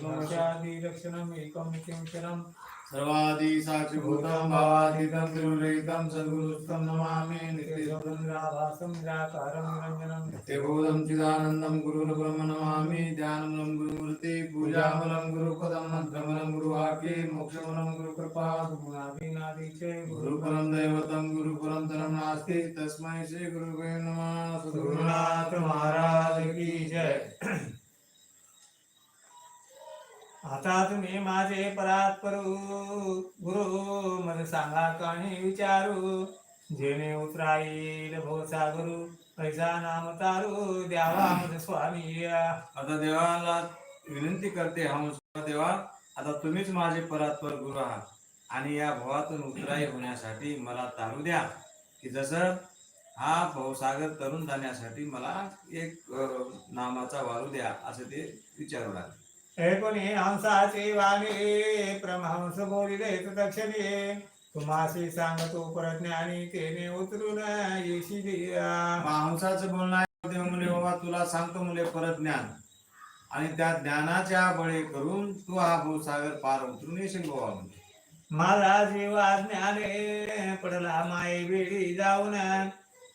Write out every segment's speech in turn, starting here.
ददातीतमसदर्शेनं तत्त्वमस्यादि लक्षणम् एकं नित्यक्षरम् सर्वादि साक्षिभूतं त्रिगुणरहितं सद्गुरुस्तं नमामि। नित्यशोधं नित्यशोधनिराभासं निराकारं निरञ्जनं नित्यबोधं चिदानन्दं गुरुर्ब्रह्म नमामि। ध्यानमूलं गुरुमूर्ति पूजामलं गुरुपदं मन्त्रमूलं गुरुवाक्ये मोक्षमूलं गुरुकृपा गुरुनादीनादि च गुरुपरं दैवतं गुरुपरं नास्ति। तस्मै श्री गुरुवे नमः। गुरुनाथ महाराज की जय। आता तुम्ही माझे परात्परू गुरु मन सांगा काही विचारू. जेणे उतराईल भोसा गुरु पैसा नाम तारू. द्यावा मज स्वामी. आता देवाला विनंती करते हम देवा आता तुम्हीच माझे परात्पर गुरु आहात. आणि या भवातून उतराई होण्यासाठी मला तारू द्या. की जसं हा भवसागर तरुण जाण्यासाठी मला एक नामाचा वारू द्या असं ते विचारू लागले. कोणी हंसाचे वाणे प्रमहंस बोलिले तक्षणे तुम्हाशी सांगतो परज्ञानी तेने उतरून येशी हंसाचं बोलणं आहे देव मुले बाबा तुला सांगतो मुले परत ज्ञान आणि त्या ज्ञानाच्या बळे करून तू हा भवसागर पार उतरून येशील बाबा म्हणजे माझा जीव अज्ञाने पडला माये वेळी जाऊन.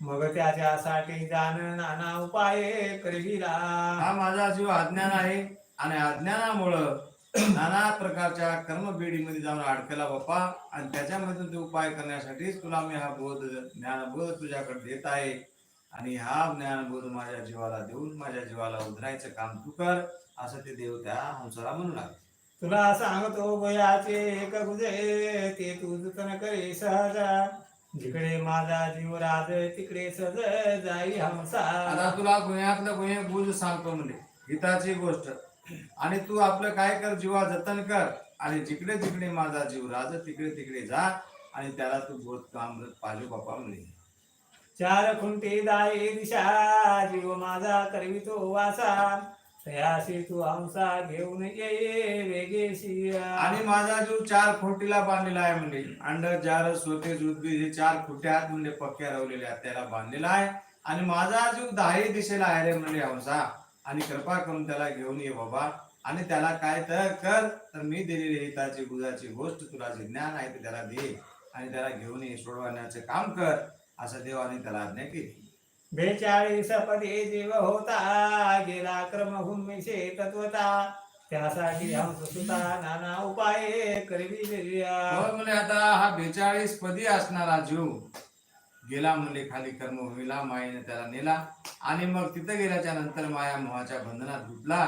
मग त्याच्यासाठी जाण नाना उपाय करविला हा माझा जीव अज्ञान आहे. आणि अज्ञानामुळं नाना प्रकारच्या कर्मबेडीमध्ये जाऊन अडकला बाप्पा. आणि त्याच्यामधून ते उपाय करण्यासाठीच तुला मी हा बोध ज्ञानबोध तुझ्याकडे देत आहे. आणि हा ज्ञानबोध माझ्या जीवाला देऊन माझ्या जीवाला उधरायचं काम तू कर असं ते देव त्या हंसाला म्हणू लागले तुला सांगतो बयाचे एक गुजे ते तू जतन करे सहज. जिकडे माझा जीव राज तिकडे सज जाई हंसा. आता तुला गुन्ह्यातलं गुन्हे गुज सांगतो म्हणजे हिताची गोष्ट. आणि तू आपलं काय कर जीवा जतन कर. आणि जिकडे जिकडे माझा जीव राज तिकडे तिकडे जा. आणि त्याला तू बोध काम पाजू बापा म्हणजे चार खुंटी दाई दिशा जीव माझा करवितो वासा. तयाशी तू हंसा घेऊन ये वेगेशी आणि माझा जीव चार खोटीला बांधलेला आहे म्हणजे अंड जार सोते उद्भिद हे चार खुट्यात म्हणजे पक्क्या रवलेल्या आहेत, त्याला बांधलेला आहे. आणि माझा जीव दाही दिशेला आहे रे म्हणजे हंसा आणि कृपा करून त्याला घेऊन ये बाबा. आणि त्याला काय तर कर तर मी दिलेली हिताची गुजाची गोष्ट तुला जे ज्ञान आहे ते त्याला दे. आणि त्याला घेऊन ये सोडवण्याचं काम कर असं देवाने त्याला आज्ञा केली. बेचाळीस पदे जीव होता गेला क्रम हुन्मेषे तत्वता त्यासाठी सुता नाना उपाय करवी आता हा बेचाळीस पदी असणारा जीव. गेला म्हणले खाली कर्मभूमीला मायेने त्याला नेला. आणि मग तिथं गेल्याच्यानंतर माया मोहाच्या बंधनात गुंतला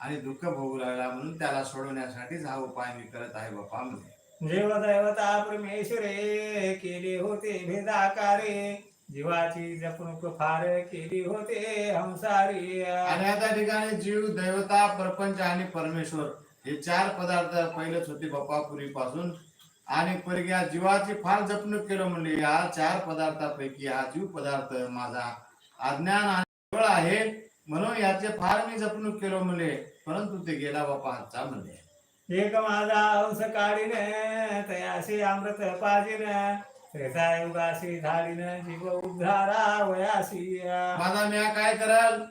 आणि दुःख भोगू लागला म्हणून त्याला सोडवण्यासाठीच हा उपाय मी करत आहे बापा म्हणजे देव दैवता परमेश्वरे केले होते भेदाकारे. जीवाची जपणूक फार केली होते हंसारी आणि आता ठिकाणी जीव दैवता प्रपंच आणि परमेश्वर हे चार पदार्थ पहिलेच होते बापा पूर्वीपासून. आणि परी या जीवाची फार जपणूक केलं म्हणजे या चार पदार्थापैकी हा जीव पदार्थ माझा अज्ञान आणि आहे म्हणून याचे फार मी जपणूक केलं म्हणले परंतु ते गेला बापा हातचा म्हणले एक माझा अंश काढीन तयाशी अमृत पाजीन त्रेतायुगाशी धाडीन जीव उद्धारा वयाशी माझा म्या काय करल?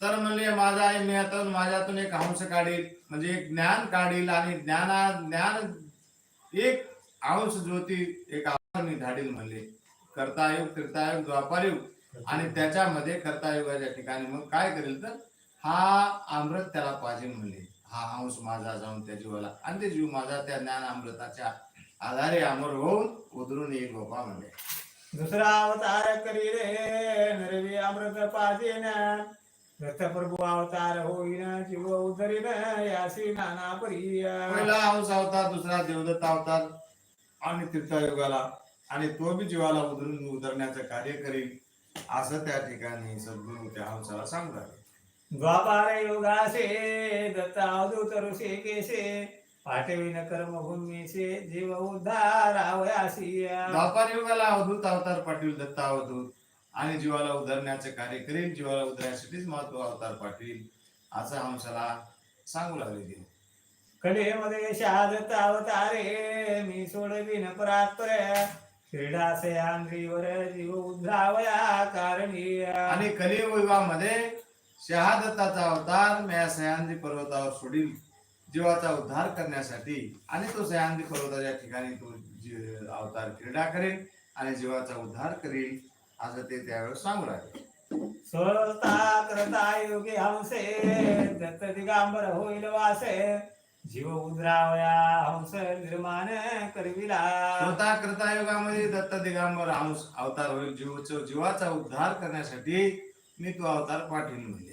तर म्हणले माझा मी आता माझ्यातून एक अंश काढील. म्हणजे एक ज्ञान काढील आणि ज्ञाना ज्ञान एक अंश ज्योती एक मी धाडील म्हणले. कर्तायुग त्रेतायुग द्वापारयुग आणि त्याच्यामध्ये कर्तायुगाच्या ठिकाणी मग काय करेल तर हा अमृत त्याला पाहिजे म्हणले. हा अंश माझा जाऊन त्या जीवाला आणि ते जीव माझा त्या ज्ञान अमृताच्या आधारे अमर होऊन उतरून येईल बाबा म्हणले. दुसरा अवतार करी रे नरवी अमृत पाजीन प्रभू अवतार होईन जीव उदरीन याशी नाना परी पहिला अंश अवतार दुसरा देवदत्त अवतार आणि तीर्थयुगाला आणि तो बी जीवाला उधरून उधरण्याचं कार्य करील. असं त्या ठिकाणी सद्गुरू त्या हंसाला सांगतात. द्वापार योगासे दत्त अवधूत ऋषी केशे पाठविन कर्मभूमीचे जीव उद्धार द्वापार युगाला अवधूत अवतार पाटील दत्त अवधूत आणि जीवाला उधरण्याचे कार्य करील जीवाला उधरण्यासाठीच महत्त्व अवतार पाटील असं हंसाला सांगू लागले. देव कलेमध्ये शहादत अवतारे मी सोडविन परात्पर क्रीडा सयांद्रीवर जीव उद्धावया कारणी आणि कलियुगामध्ये शहादत्ताचा अवतार मी सह्याद्री पर्वतावर सोडील जीवाचा उद्धार करण्यासाठी. आणि तो सह्याद्री पर्वताच्या ठिकाणी तो जी- अवतार क्रीडा करेल आणि जीवाचा उद्धार करेल असं ते त्यावेळेस सांगू लागले. स्वता करता योगी हंसे दत्त दिगांबर होईल वासे. जीव उद्रावया हंस निर्माण करविला. स्वतः करता युगामध्ये दत्त दिगांबर हंस अवतार होईल. जीवच जीवाचा उद्धार करण्यासाठी मी तो अवतार पाठील म्हणले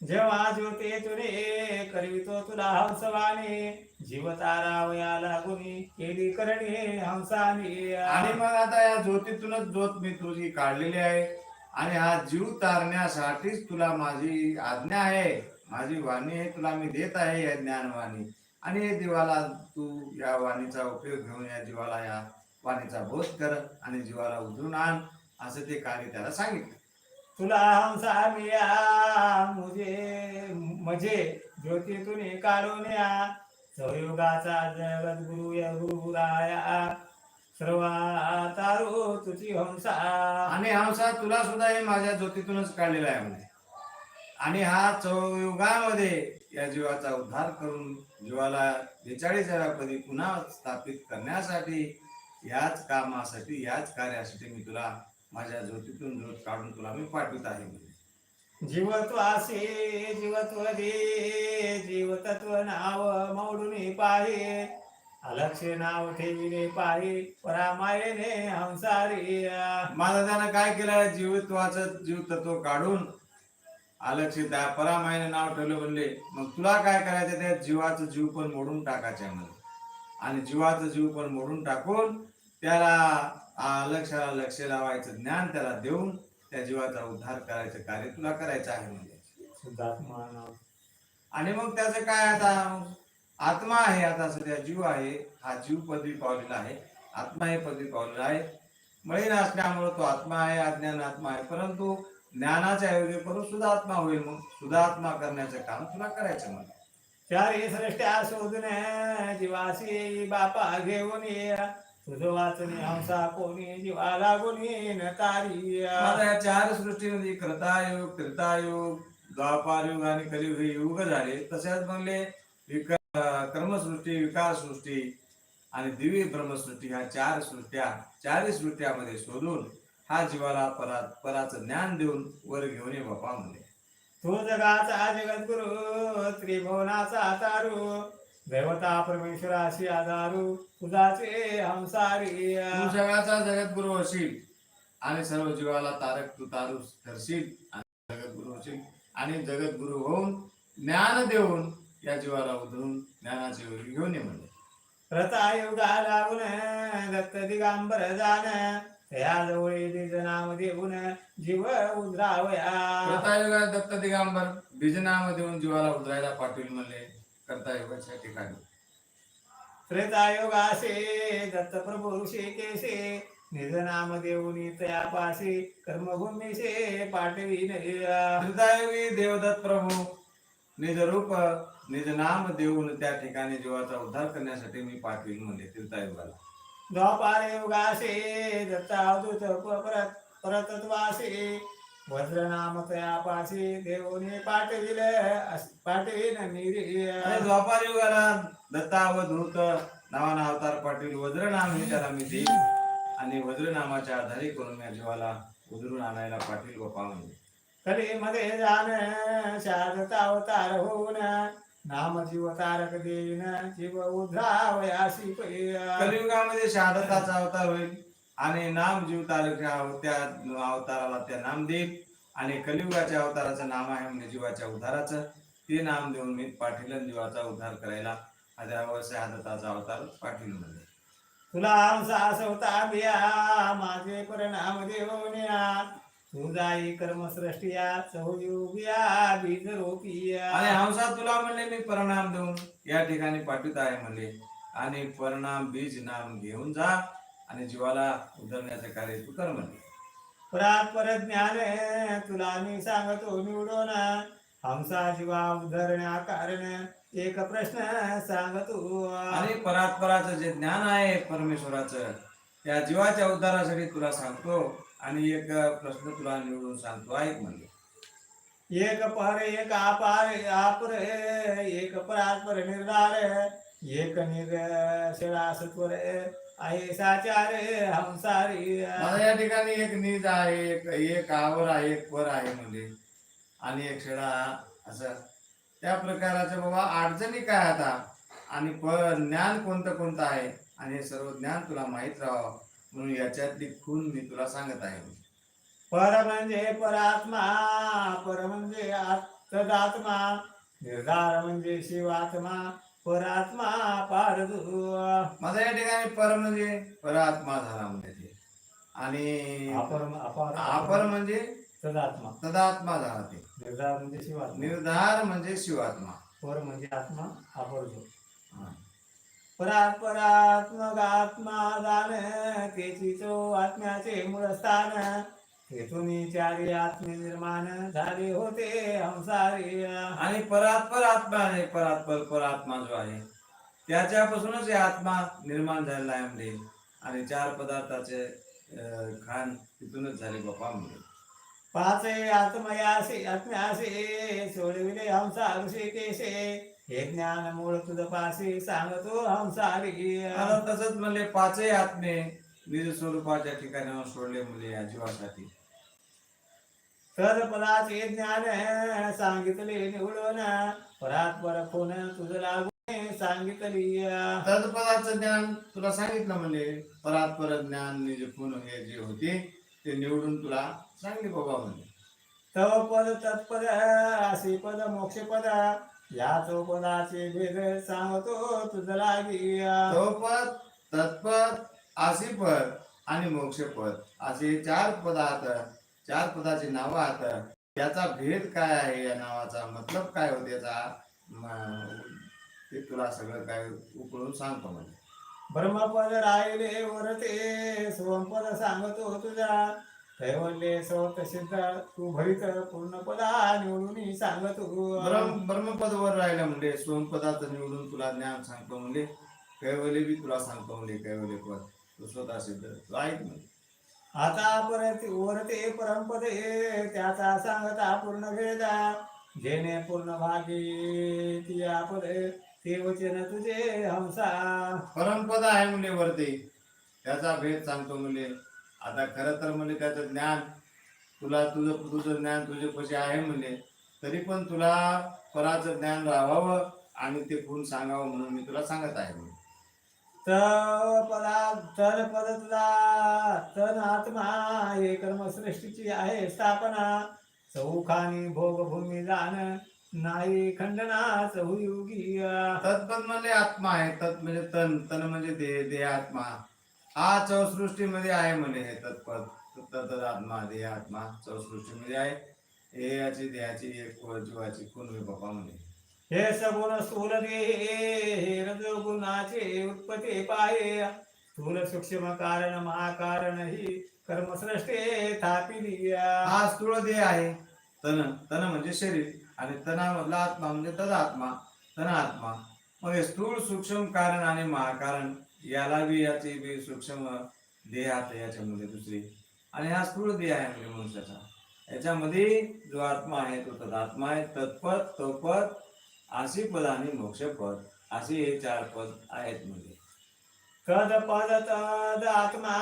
जेव्हा ज्योती तुने करवितो तुला हंसवाने जीव तारावया लागुनी केली करणे हंसाने. आणि मग आता या ज्योतीतूनच ज्योत मी तुझी काढलेली आहे. आणि हा जीव तारण्यासाठीच तुला माझी आज्ञा आहे. माझी वाणी आहे तुला मी देत आहे या ज्ञानवाणी. आणि जीवाला तू या वाणीचा उपयोग घेऊन या जीवाला या वाणीचा बोध कर आणि जीवाला उधळून आण असं ते कार्य त्याला सांगितलं. तुला हंसा मिया मुझे मजे ज्योतीतून काढून या. सहयोगाचा जगत गुरु या गुरुराया सर्व तारू तुझी हंसा. आणि हंसा तुला सुद्धा हे माझ्या ज्योतीतूनच काढलेला आहे म्हणे. आणि हा चौयुगामध्ये या जीवाचा उद्धार करून जीवाला बेचाळीसाव्या पदी पुन्हा स्थापित करण्यासाठी याच कामासाठी याच कार्यासाठी मी तुला माझ्या ज्योतीतून ज्योत काढून तुला मी पाठवित आहे म्हणे. जीवत्वासे जीवत्व दे जीवतत्व नाव मौडून पाहे. अलक्ष नाव ठेविले पाहे परामायने हंसारी. माझा त्यानं काय केलं? जीवत्वाचं जीव तत्व काढून आलक्षित आहे. परामायने नाव ठेवलं म्हणले मग तुला काय करायचं त्या जीवाचं जीव पण मोडून टाकायचं मध्ये आणि जीवाचं जीव पण मोडून टाकून त्याला लक्षाला लक्ष लावायचं ज्ञान त्याला देऊन त्या जीवाचा उद्धार करायचं कार्य तुला करायचं आहे म्हणजे आणि मग त्याचं काय आता? आत्मा आहे आता सध्या जीव आहे. हा जीव पदवी पावलेला आहे. आत्मा हे पदवी पावलेला आहे. मळीन असल्यामुळे तो आत्मा आहे अज्ञान आत्मा आहे. परंतु ज्ञानाच्या ऐवजी करून सुद्धा आत्मा होईल मग. सुद्धा आत्मा करण्याचं काम तुला करायचं मला चारी सृष्ट्या शोधून जीवासी बापा घेऊन ये. तुझं वाचने हंसा कोणी जीवा लागून न तारी आता या चार सृष्टीमध्ये कृतायुग त्रेतायुग द्वापारयुग आणि कलियुग हे युग झाले. तसेच म्हणले विक कर्मसृष्टी विकार सृष्टी आणि दिव्य ब्रह्मसृष्टी ह्या चार सृष्ट्या. चारही सृष्ट्यामध्ये शोधून हा जीवाला परा पराचं ज्ञान देऊन वर घेऊन ये बापा म्हणले तू जगाचा जगद्गुरु त्रिभुवनाचा तारू देवता परमेश्वराशी आधारू तुझाचे हंसारी तू जगाचा जगद्गुरु होशील आणि सर्व जीवाला तारक तू तारू ठरशील आणि जगद्गुरु होशील. आणि जगद्गुरु होऊन ज्ञान देऊन या जीवाला उधळून ज्ञानाचे घेऊन ये म्हणले रथायुगा लागून दत्त दिगांबर जाण त्या जवळ नाम देऊन जीव उद्रावया. कर्तायुगात दत्त दिगांबर बीजनाम देऊन जीवाला उधळायला पाटील म्हणले कर्तायुगाच्या ठिकाणी. त्रेतायुगासे दत्त प्रभू ऋषिकेशे निज नाम देऊन तयापाशी कर्मभूमीशे पाठवीन त्रितायुगी देवदत्त प्रभू निज रूप निज नाम देऊन त्या ठिकाणी जीवाचा उद्धार करण्यासाठी मी पाठवीन म्हणले त्रितायुगाला. द्वापार युगासे दत्तावधूत परत परतत्वासे. वज्र नाम तयापाशी देऊने पाठविल पाठवीन आणि द्वापार युगाला दत्तावधूत नावाना अवतार पाटील वज्रनाम हे त्याला मी देईन. आणि वज्रनामाच्या आधारे करून या जीवाला उधळून आणायला पाटील बापा म्हणजे कली मध्ये जाण शारदत अवतार होऊन नाम जीव तारक देईन जीव उद्रावयासी कलियुगामध्ये शहादताचा अवतार होईल आणि नाम जीव तारख्या त्या अवताराला त्या नाम देईल. आणि कलियुगाच्या अवताराचं नाम आहे म्हणजे जीवाच्या उद्धाराचं. ते नाम देऊन मी पाटील आणि जीवाचा उद्धार करायला माझ्यावर शहादताचा अवतार पाटील म्हणजे तुला सवता बिया माझे परिणाम देऊन तुझाई कर्मसृष्टिया बीज रोपिया आणि हंसा तुला म्हणले मी परिणाम देऊन या ठिकाणी पाठवित आहे म्हणले. आणि परिणाम बीज नाम घेऊन जा आणि जीवाला उधरण्याचं कार्य तू कर म्हणले. परात्पर ज्ञान तुला मी सांगतो निवडून हंसा जीवा उधरण्या कारण एक प्रश्न सांगतो. आणि परात्पराचं जे ज्ञान आहे परमेश्वराचं त्या जीवाच्या उद्धारासाठी तुला सांगतो आणि एक प्रश्न तुला निवडून सांगतो ऐक म्हणले एक पर एक अपार अपर एक परात्पर निर्धार एक निरशिळा सत्वर आहे साचार हंसारी मला या ठिकाणी एक निज आहे एक एक आवर आहे एक पर आहे म्हणजे. आणि एक शेळा असं. त्या प्रकाराच्या बाबा अडचणी काय आता? आणि प ज्ञान कोणतं कोणतं आहे? आणि हे सर्व ज्ञान तुला माहीत राहावं. म्हणून याच्यातली खून मी तुला सांगत आहे. पर म्हणजे परात्मा पर म्हणजे तदात्मा निर्धार म्हणजे शिवात्मा परात्मा पारदू माझा या ठिकाणी पर म्हणजे परात्मा झाला म्हणजे ते आणि अपर म्हणजे तदात्मा. तदात्मा झाला ते. निर्धार म्हणजे शिवात्मा. निर्धार म्हणजे शिवात्मा. पर म्हणजे आत्मा अपर जो परात्परात्मक आत्मा दान तेची तो आत्म्याचे मूळ स्थान तेथून चारी आत्मे निर्माण झाले होते हंसारी आणि परात्पर आत्मा आहे परात्पर परात्मा जो आहे त्याच्यापासूनच हे आत्मा निर्माण झालेला आहे म्हणजे. आणि चार पदार्थाचे खाण तिथूनच झाले बापा म्हणजे. पाच आत्मयासे आत्म्यासे सोडविले हंसा ऋषिकेशे हे ज्ञान मूळ तुझ पासे सांगतो हंसारी आता तसंच म्हणले पाचही आत्मे निज स्वरूपाच्या ठिकाणावर सोडले म्हणजे या जीवासाठी. तदपदाचे ज्ञान सांगितले निवडून परात्पर कोण तुझ लागून सांगितली. तत्पदाचं ज्ञान तुला सांगितलं म्हणजे परात्पर ज्ञान निज पूर्ण हे जे होते ते निवडून तुला सांगले बाबा म्हणजे तव पद तत्पद असे पद मोक्ष पद या चौपदाचे भेद सांगतो तुझ लागी तोपद तत्पद आसिपद आणि मोक्षपद असे चार पदार्थ चार पदाची नावं आहेत. याचा भेद काय आहे? या नावाचा मतलब काय होते याचा? ते तुला सगळं काय उकळून सांगतो म्हणजे. ब्रह्मपद राहिले वरते सोमपद सांगतो तुझा. कैवल्य सवत सिद्ध तू भरित पूर्ण पदा निवडून सांगतो. ब्रह्म ब्रह्मपदवर राहिलं म्हणजे सोमपदाचं निवडून तुला ज्ञान सांगतो म्हणजे कैवल्य बी तुला सांगतो म्हणजे कैवल्य पद तू स्वतः सिद्ध तू ऐक म्हणजे आता परत वरते परमपदे त्याचा सांगता पूर्ण भेदा जेणे पूर्ण भागी ती आपद ते वचन तुझे हंसा. परमपद आहे म्हणजे वरती त्याचा भेद सांगतो म्हणजे आता खरं तर म्हणजे त्याचं ज्ञान तुला तुझं तुझं ज्ञान तुझे कसे आहे म्हणजे तरी पण तुला पराचं ज्ञान राहावं आणि ते गुण सांगावं म्हणून मी तुला सांगत आहे. तर पदा तर पद तुला तन आत्मा हे कर्मसृष्टीची आहे स्थापना. चौखानी भोगभूमी जाण नाही खंडना चौयुगी तत्पद म्हणजे आत्मा आहे तत् म्हणजे तन तन म्हणजे देह देह आत्मा. हा चौसृष्टीमध्ये आहे म्हणे हे तत्पद तत्त आत्मा देह आत्मा चौसृष्टीमध्ये आहे. हे याची देहाची एक जीवाची कोण बापा म्हणे. हे सगुण स्थूल देहे हे रजोगुणाचे उत्पत्ती पाये स्थूल सूक्ष्म कारण महाकारण ही कर्मसृष्टे थापिली हा स्थूळ देह आहे. तन तन म्हणजे शरीर आणि तनामधला आत्मा म्हणजे तदात्मा तन आत्मा मग हे स्थूळ सूक्ष्म कारण आणि महाकारण याला बी याची बी सूक्ष्म देह आहे याच्यामध्ये दुसरी. आणि हा स्थूळ देह आहे म्हणजे मनुष्याचा. याच्यामध्ये जो आत्मा आहे तो तदात्मा आहे. तत्पद तोपद आशी पद आणि मोक्षपद असे हे चार पद आहेत म्हणजे. कद पद तद आत्मा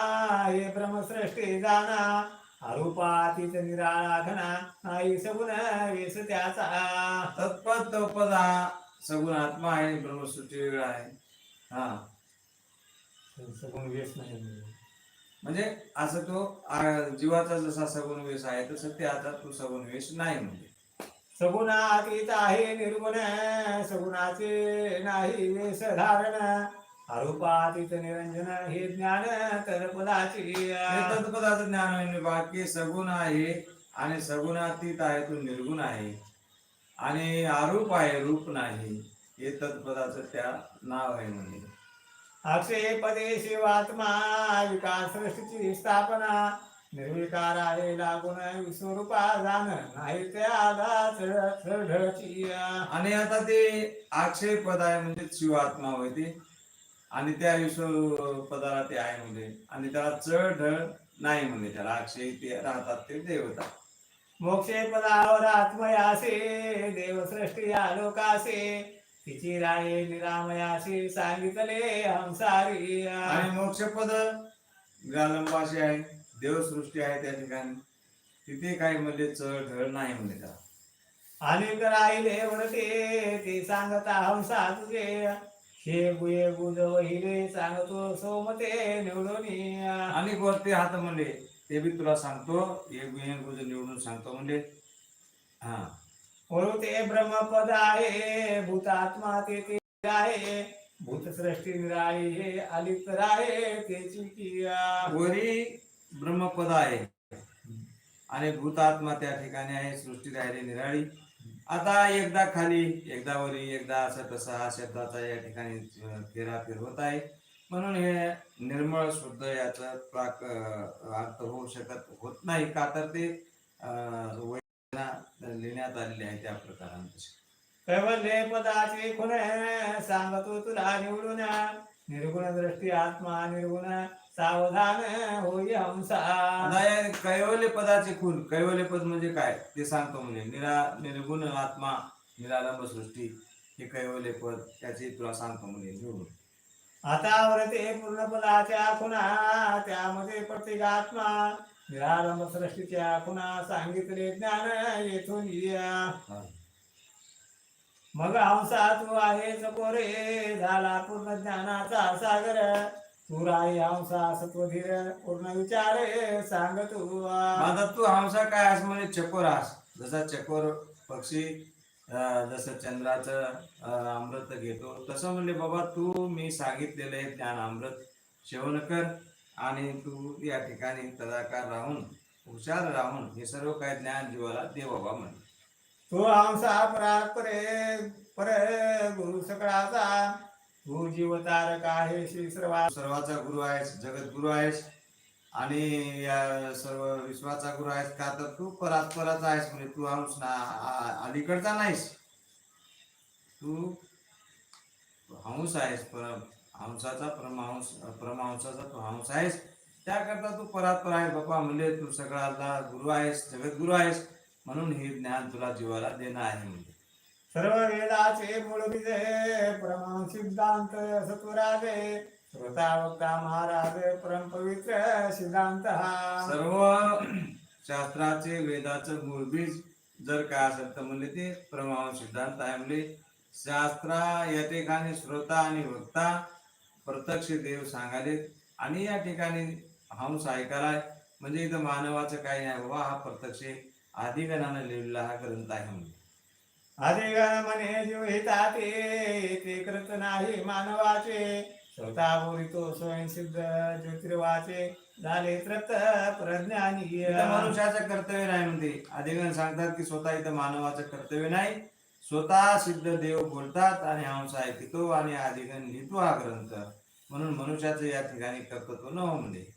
हे ब्रह्मसृष्टी जाणा अरूपातीत निराळा घना नाही सगुण वेस त्याचा. तत्पद तोपद हा सगुण आत्मा आहे. ब्रह्मसृष्टी वेगळा आहे. हा. सगुण वेस नाही म्हणजे. असं तो जीवाचा जसा सगुण वेश आहे तसं ते आता तो सगुण वेश नाही म्हणजे. सगुणातीत आहे निर्गुण सगुणाचे नाही वेश धारण. अरूपातीत निरंजन हे ज्ञान तर पदाची हे तत्पदाचं ज्ञान आहे बाकी सगुण आहे आणि सगुणातीत आहे तो निर्गुण आहे. आणि आरूप आहे रूप नाही. हे तत्पदाचं त्या नाव आहे म्हणजे. अक्षय पदे शिवात्मा विकास सृष्टीची स्थापना निर्विकार आहे लागून विश्वरूपा जाण नाही त्या चढची आणि आता ते अक्षय पद आहे म्हणजे शिवात्मा होय ते आणि त्या विश्व पदाला ते आहे म्हणजे. आणि त्याला चढ ढळ नाही म्हणजे. त्याला अक्षय ते राहतात ते देवता. मोक्षे पदावर आत्मयासे देवसृष्टी आलोकासे तिची राये निरामयाशी सांगितले हंसारी आणि मोक्षपद गालंबाशी आहे देवसृष्टी आहे त्या ठिकाणी. तिथे काही म्हणजे चढ ढळ नाही म्हणजे त्याला अनेक राहिले वरते ते सांगता हंसा तुझे। हे गुये गुज वहिले सांगतो सोमते निवडून आणि वरती हात म्हणले ते बी तुला सांगतो एक गुहे गुज निवडून सांगतो म्हणजे। हा. वळू ते ब्रह्मपद आहे भूतात्मा ते ते आहे भूतसृष्टी निराळे हे अलिप्त राहे त्याची किया गोरी ब्रह्मपद आहे आणि भूतात्मा त्या ठिकाणी आहे सृष्टी राहिली निराळी. आता एकदा खाली एकदा वरी एकदा असं तसा हा शब्दाचा या ठिकाणी फेरा फेराफेर होत आहे. म्हणून हे निर्मळ शुद्ध याचा प्राक अर्थ होऊ शकत होत नाही. का तर ते लिहिण्यात आलेले आहे त्या प्रकाराने तसे. कैवल्य पदाचे खुण सांगतो तुला निवडून. निर्गुण दृष्टी आत्मा निर्गुण सावधान होई हंसा कैवल्य पदाचे खून कैवल्य पद म्हणजे काय? ते सांगतो म्हणजे निरा निर्गुण आत्मा निरालंब सृष्टी हे कैवल्य पद त्याचे तुला सांगतो म्हणजे निवडून. आता वरते पूर्ण पदाच्या खुणा त्यामध्ये प्रत्येक आत्मा. निरारंभ सृष्टीच्या खुणा सांगितले ज्ञान येथून या. हा. मग हंसा तू आहेच कोरे झाला पूर्ण ज्ञानाचा सागर. तू राही हंसा सत्वधीर पूर्ण विचार सांग तू. आता तू हमसा काय आहेस म्हणजे चकोर आहेस. जसा चकोर पक्षी जसं चंद्राचं अमृत घेतो तसं म्हणले बाबा तू मी सांगितलेलं आहे ज्ञान अमृत सेवन कर. आणि तू या ठिकाणी तदाकार राहून हुशार राहून हे सर्व काय ज्ञान जीवाला दे बाबा म्हणजे तू हंसा परापरे पर गुरु सकळाचा तू जीव तारक आहे श्री सर्वा सर्वाचा गुरु आहेस जगत गुरु आहेस. आणि या सर्व विश्वाचा गुरु आहेस का तर तू परात्पराचा आहेस म्हणजे तू अंश ना अलीकडचा नाहीस. तू हंस आहेस पर हंसाचा परमहंस परमहंसाचा तू हंस आहेस. त्याकरता तू परात्पर आहे बाबा म्हणजे तू सगळ्याला गुरु आहेस जगत गुरु आहेस. म्हणून हे ज्ञान तुला जीवाला देणं आहे म्हणजे सर्व वेदाचे मूळ विजय परम सिद्धांत सत्वराजे श्रोता वक्ता महाराज परम पवित्र सिद्धांत हा. सर्व शास्त्राचे वेदाचं मूळबीज जर काय असेल तर म्हणजे ते प्रमाण सिद्धांत आहे म्हणजे शास्त्रा या ठिकाणी श्रोता आणि वक्ता प्रत्यक्ष देव सांगाले आणि या ठिकाणी हंस ऐकायला म्हणजे इथं मानवाचं काही नाही बाबा हा प्रत्यक्ष आदिगणानं लिहिलेला हा ग्रंथ आहे म्हणजे अधिगण म्हणे जीव हिताते ते कृत नाही मानवाचे. स्वतः बोलितो स्वयंसिद्ध ज्योतिर्वाचे. झाले तृप्त प्रज्ञानी मनुष्याचं कर्तव्य नाही म्हणते. अधिगण सांगतात की स्वतः इथं मानवाचं कर्तव्य नाही. स्वतः सिद्ध देव बोलतात आणि हंस ऐकतो आणि अधिगण लिहितो हा ग्रंथ. म्हणून मनुष्याचं या ठिकाणी कर्तृत्व न होऊन दे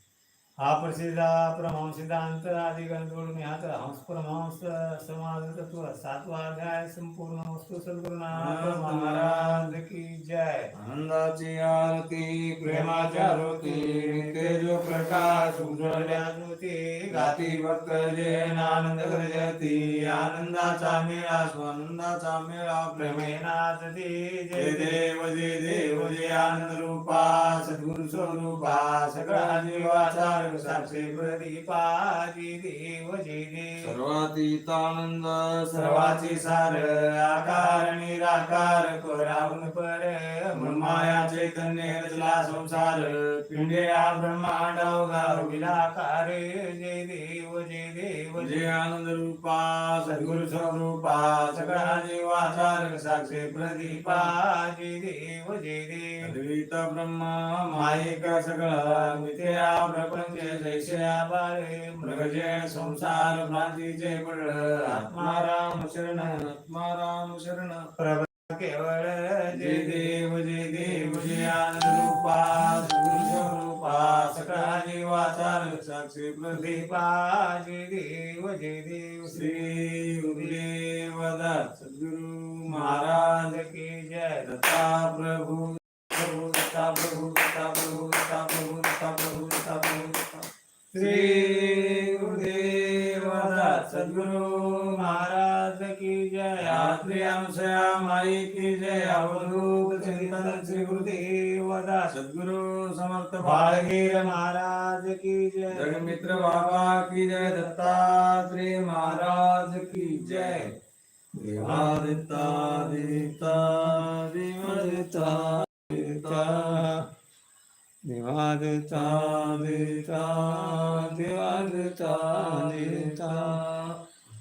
हा प्रसिद्ध परमहंस सिद्धांत अधिगण जोडून यात हंस परमहंस समाज तत्व सातवा अध्याय संपूर्ण वस्तू सद्गुरुनाथ महाराज की जय. आनंदाची आरती प्रेमाच्या ज्योती तेजो प्रकाश उजळल्या ज्योती गाती भक्त जैन आनंद गर्जती आनंदाचा मेळा स्वानंदाचा मेळा प्रेमेनाच दे जय. जय देव जय देव जय आनंद रूपा सद्गुरु स्वरूपा सगळा जीवाचा जे सर्वातीतानंद सर्वाची सार आकार निराकार परावून पर माया चैतन्य रचला संसार पिंड्या ब्रह्मांड गाविलाकार जय देव जय देव जे जय आनंद रूपा सद्गुरु स्वरूपा सगळा जीवाचार साक्षी प्रदीपा जय देव जय देव। ब्रह्मा मायिक सगळा मिथ्या प्रपंच जैसे बाळे मृगजय संसार भ्रांतीचे पड आत्माराम शरण आत्माराम शरण. प्रभ केवळ जय देव जय देव जय आनंद रूपा सद्गुरु स्वरूपा सगळा जीवाचार साक्षी प्रदीपा जय देव जय देव श्री गुरुदेव दत्त सद्गुरु महाराज की जय दत्ता प्रभू. श्री गुरुदेव सद्गुरु महाराज की जय। आत्री अंशया माई की जय। अवधूत चिंतन श्री गुरुदेव दत्त सद्गुरु समर्थ बाळगीर महाराज की जय। जगमित्र बाबा की जय। दत्तात्रेय महाराज की जय। देवादिता देवता देवादिता देवता देवादता देवता देवादता देवता